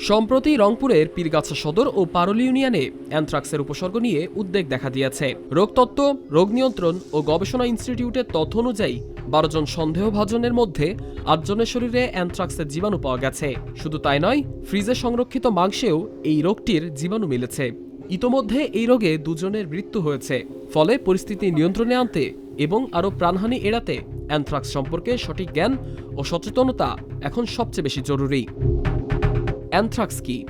সম্প্রতি রংপুরের পীরগাছা সদর ও পারুল ইউনিয়নে অ্যানথ্রাক্সের উপসর্গ নিয়ে উদ্বেগ দেখা দিয়েছে। রোগতত্ত্ব, রোগ নিয়ন্ত্রণ ও গবেষণা ইনস্টিটিউটের তথ্য অনুযায়ী বারো জন সন্দেহভাজনের মধ্যে আটজনের শরীরে অ্যানথ্রাক্সের জীবাণু পাওয়া গেছে। শুধু তাই নয়, ফ্রিজে সংরক্ষিত মাংসেও এই রোগটির জীবাণু মিলেছে। ইতোমধ্যে এই রোগে দুজনের মৃত্যু হয়েছে। ফলে পরিস্থিতি নিয়ন্ত্রণে আনতে এবং আরও প্রাণহানি এড়াতে অ্যানথ্রাক্স সম্পর্কে সঠিক জ্ঞান ও সচেতনতা এখন সবচেয়ে বেশি জরুরি। অ্যানথ্রাক্স কি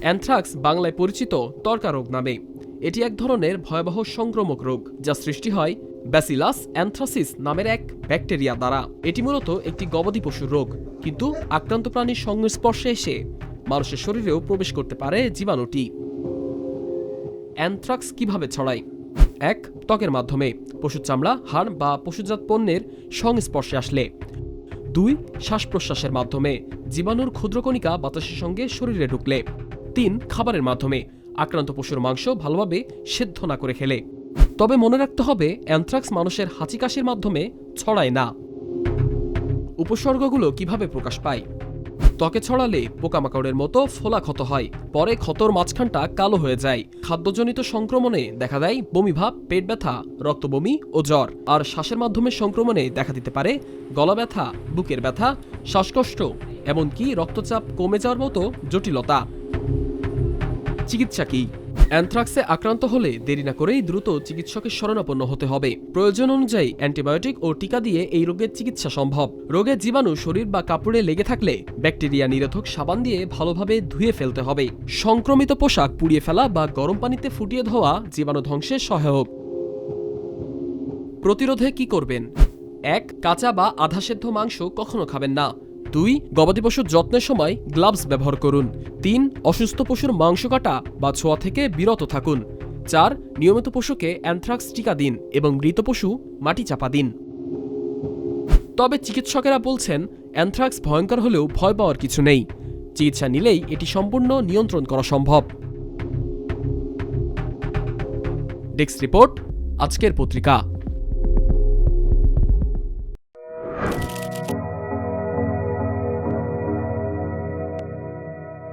অ্যানথ্রাক্স বাংলায় পরিচিত তর্কা রোগ নামে। এটি এক ধরনের ভয়াবহ সংক্রমক রোগ, যা সৃষ্টি হয় ব্যাসিলাস অ্যানথ্রাসিস নামের এক ব্যাকটেরিয়া দ্বারা। এটি মূলত একটি গবাদি পশুর রোগ, কিন্তু আক্রান্ত প্রাণীর সংস্পর্শে এসে মানুষের শরীরেও প্রবেশ করতে পারে জীবাণুটি। অ্যানথ্রাক্স কীভাবে ছড়ায়? এক, ত্বকের মাধ্যমে। পশুর চামড়া, হাড় বা পশুজাত পণ্যের সংস্পর্শে আসলে। দুই শ্বাস প্রশ্বাসের মাধ্যমে। জীবাণুর ক্ষুদ্রকণিকা বাতাসের সঙ্গে শরীরে ঢুকলে। তিন, খাবারের মাধ্যমে। আক্রান্ত পশুর মাংস ভালোভাবে সেদ্ধ না করে খেলে। তবে মনে রাখতে হবে, অ্যানথ্রাক্স মানুষের হাঁচি কাশির মাধ্যমে ছড়ায় না। উপসর্গগুলো কীভাবে প্রকাশ পায়? ত্বকে ছড়ালে পোকামাকড়ের মতো ফোলা ক্ষত হয়। পরে ক্ষতর মাঝখানটা কালো হয়ে যায়। খাদ্যজনিত সংক্রমণে দেখা দেয় বমিভাব পেট ব্যথা, রক্তবমি ও জ্বর। আর শ্বাসের মাধ্যমে সংক্রমণে দেখা দিতে পারে গলা ব্যথা, বুকের ব্যথা, শ্বাসকষ্ট, এমনকি রক্তচাপ কমে যাওয়ার মতো জটিলতা। চিকিৎসা কি? অ্যানথ্রাক্সে আক্রান্ত হলে দেরি না করেই দ্রুত চিকিৎসকের শরণাপন্ন হতে হবে। প্রয়োজন অনুযায়ী অ্যান্টিবায়োটিক ও টিকা দিয়ে এই রোগের চিকিৎসা সম্ভব। রোগের জীবাণু, শরীর বা কাপড়ে লেগে থাকলে ব্যাকটেরিয়া নিরোধক সাবান দিয়ে ভালোভাবে ধুয়ে ফেলতে হবে। সংক্রমিত পোশাক পুড়িয়ে ফেলা বা গরম পানিতে ফুটিয়ে ধোয়া জীবাণু ধ্বংসে সহায়ক। প্রতিরোধে কি করবেন? এক, কাঁচা বা আধা সেদ্ধ মাংস কখনো খাবেন না। দুই, গবাদি পশুর যত্নের সময় গ্লাভস ব্যবহার করুন। তিন, অসুস্থ পশুর মাংস কাটা বা ছোঁয়া থেকে বিরত থাকুন। চার, নিয়মিত পশুকে অ্যানথ্রাক্স টিকা দিন এবং মৃত পশু মাটি চাপা দিন। তবে চিকিৎসকেরা বলছেন অ্যানথ্রাক্স ভয়ঙ্কর হলেও ভয় পাওয়ার কিছু নেই। চিকিৎসা নিলেই এটি সম্পূর্ণ নিয়ন্ত্রণ করা সম্ভব। ডেস্ক রিপোর্ট, আজকের পত্রিকা।